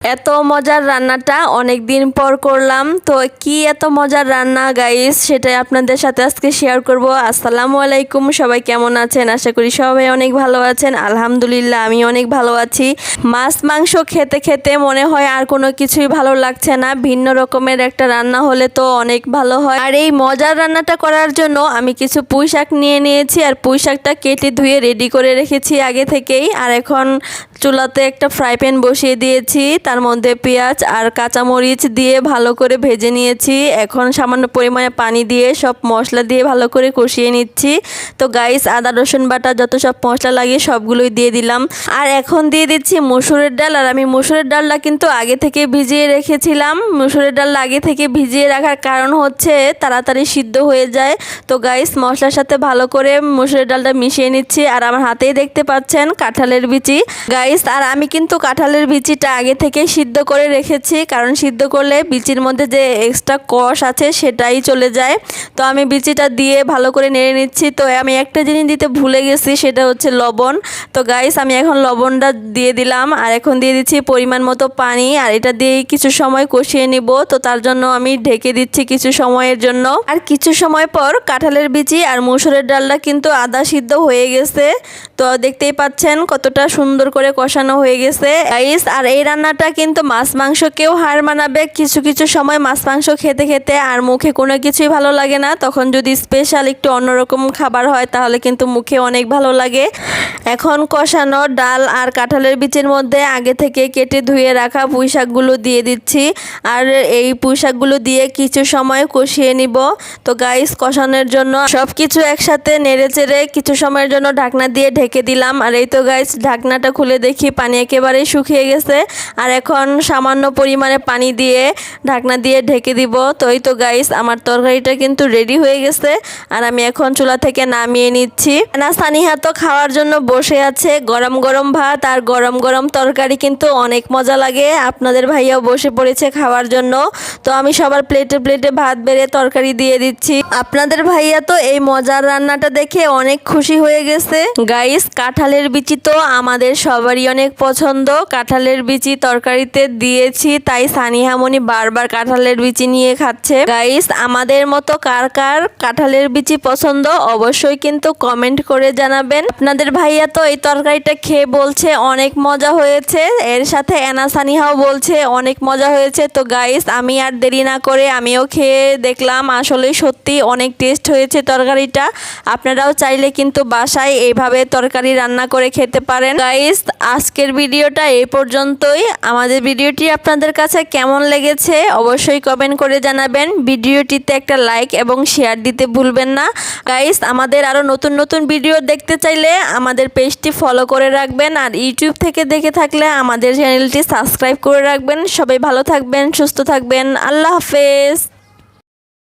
এত মজার রান্নাটা অনেক দিন পর করলাম। তো কি এত মজার রান্না গাইস সেটাই আপনাদের সাথে আজকে শেয়ার করব। আসসালামু আলাইকুম, সবাই কেমন আছেন? আশা করি সবাই অনেক ভালো আছেন। আলহামদুলিল্লাহ আমি অনেক ভালো আছি। মাছ, মাংস খেতে খেতে মনে হয় আর কোনো কিছুই ভালো লাগছে না। ভিন্ন রকমের একটা রান্না হলে তো অনেক ভালো হয়। আর এই মজার রান্নাটা করার জন্য আমি কিছু পুঁই শাক নিয়ে নিয়েছি। আর পুঁই শাকটা কেটে ধুয়ে রেডি করে রেখেছি আগে থেকেই। আর এখন চুলাতে একটা ফ্রাই প্যান বসিয়ে দিয়েছি, তার মধ্যে পেঁয়াজ আর কাঁচামরিচ দিয়ে ভালো করে ভেজে নিয়েছি। এখন সামান্য পরিমাণে পানি দিয়ে সব মশলা দিয়ে ভালো করে কষিয়ে নিচ্ছি। তো গাইস আদা, রসুন বাটা যত সব মশলা লাগে সবগুলোই দিয়ে দিলাম। আর এখন দিয়ে দিচ্ছি মসুরের ডাল। আর আমি মসুরের ডালটা কিন্তু আগে থেকে ভিজিয়ে রেখেছিলাম। মসুরের ডাল আগে থেকে ভিজিয়ে রাখার কারণ হচ্ছে তাড়াতাড়ি সিদ্ধ হয়ে যায়। তো গাইস মশলার সাথে ভালো করে মসুরের ডালটা মিশিয়ে নিচ্ছি। আর আমার হাতেই দেখতে পাচ্ছেন কাঁঠালের বিচি। গাইস আর আমি কিন্তু কাঁঠালের বিচিটা আগে থেকে সিদ্ধ করে রেখেছি, কারণ সিদ্ধ করলে বিচির মধ্যে যে এক্সট্রা কষ আছে সেটাই চলে যায়। তো আমি বিচিটা দিয়ে ভালো করে নেড়ে নিচ্ছি। তো আমি একটা জিনিস দিতে ভুলে গেছি, সেটা হচ্ছে লবণ। তো গাইস আমি এখন লবণটা দিয়ে দিলাম, আর এখন দিয়ে দিচ্ছি পরিমাণ মতো পানি, আর এটা দিয়ে কিছু সময় কষিয়ে নিব। তো তার জন্য আমি ঢেকে দিচ্ছি কিছু সময়ের জন্য। আর কিছু সময় পর কাঁঠালের বিচি আর মুসুরের ডালটা কিন্তু আদা সিদ্ধ হয়ে গেছে। তো দেখতেই পাচ্ছেন কতটা সুন্দর করে কষানো হয়ে গেছে। গাইস আর এই রান্নাটা কিন্তু মাছ মাংসকেও হার মানাবে। কিছু কিছু সময় মাছ মাংস খেতে খেতে আর মুখে কোনো কিছুই ভালো লাগে না। তখন যদি স্পেশাল একটু অন্যরকম খাবার হয়, তাহলে কিন্তু মুখে অনেক ভালো লাগে। এখন কষানো ডাল আর কাঁঠালের বিচের মধ্যে আগে থেকে কেটে ধুয়ে রাখা পুঁই শাকগুলো দিয়ে দিচ্ছি। আর এই পুঁই শাকগুলো দিয়ে কিছু সময় কষিয়ে নিব। তো গাইস কষানোর জন্য সব কিছু একসাথে নেড়ে চেড়ে কিছু সময়ের জন্য ঢাকনা দিয়ে ঢেকে দিলাম। আর এই তো গাইস ঢাকনাটা খুলে দেখি পানি একেবারেই শুকিয়ে গেছে। আর এখন সামান্য পরিমাণে পানি দিয়ে ঢাকনা দিয়ে ঢেকে দিব। তো তো গাইস আমার তরকারিটা কিন্তু রেডি হয়ে গেছে। আর আমি এখন চুলা থেকে নামিয়ে নিচ্ছি। না, সানিহা তো খাওয়ার জন্য বসে আছে। গরম গরম ভাত আর গরম গরম তরকারি কিন্তু অনেক মজা লাগে। আপনাদের ভাইয়াও বসে পড়েছে খাওয়ার জন্য। তো আমি সবার প্লেটে প্লেটে ভাত বেড়ে তরকারি দিয়ে দিচ্ছি। আপনাদের ভাইয়া তো এই মজার রান্নাটা দেখে অনেক খুশি হয়ে গেছে। গাইস কাঁঠালের বিচি তো আমাদের সবারই অনেক পছন্দ। কাঁঠালের বিচি তরকারিতে দিয়েছি, তাই সানিহামণি বারবার কাঁঠালের বিচি নিয়ে খাচ্ছে। গাইস আমাদের মতো কার কার কাঁঠালের বিচি পছন্দ অবশ্যই কিন্তু কমেন্ট করে জানাবেন। আপনাদের ভাইয়া তো এই তরকারিটা খেয়ে বলছে অনেক মজা হয়েছে। এর সাথে এনা সানিহাও বলছে অনেক মজা হয়েছে। তো গাইস আমি আর দেরি না করে আমিও খেয়ে দেখলাম আসলে সত্যি অনেক টেস্ট হয়েছে তরকারিটা। আপনারাও চাইলে কিন্তু বাসায় এইভাবে তরকারি রান্না করে খেতে পারেন। গাইস আজকের ভিডিওটা এই পর্যন্তই। আমাদের ভিডিওটি আপনাদের কাছে কেমন লেগেছে অবশ্যই কমেন্ট করে জানাবেন। ভিডিওটিতে একটা লাইক এবং শেয়ার দিতে ভুলবেন না। গাইস আমাদের আরও নতুন নতুন ভিডিও দেখতে চাইলে আমাদের পেজটি ফলো করে রাখবেন আর ইউটিউব থেকে দেখে থাকলে আমাদের চ্যানেলটি সাবস্ক্রাইব করে রাখবেন। সবাই ভালো থাকবেন, সুস্থ থাকবেন। আল্লাহ হাফেজ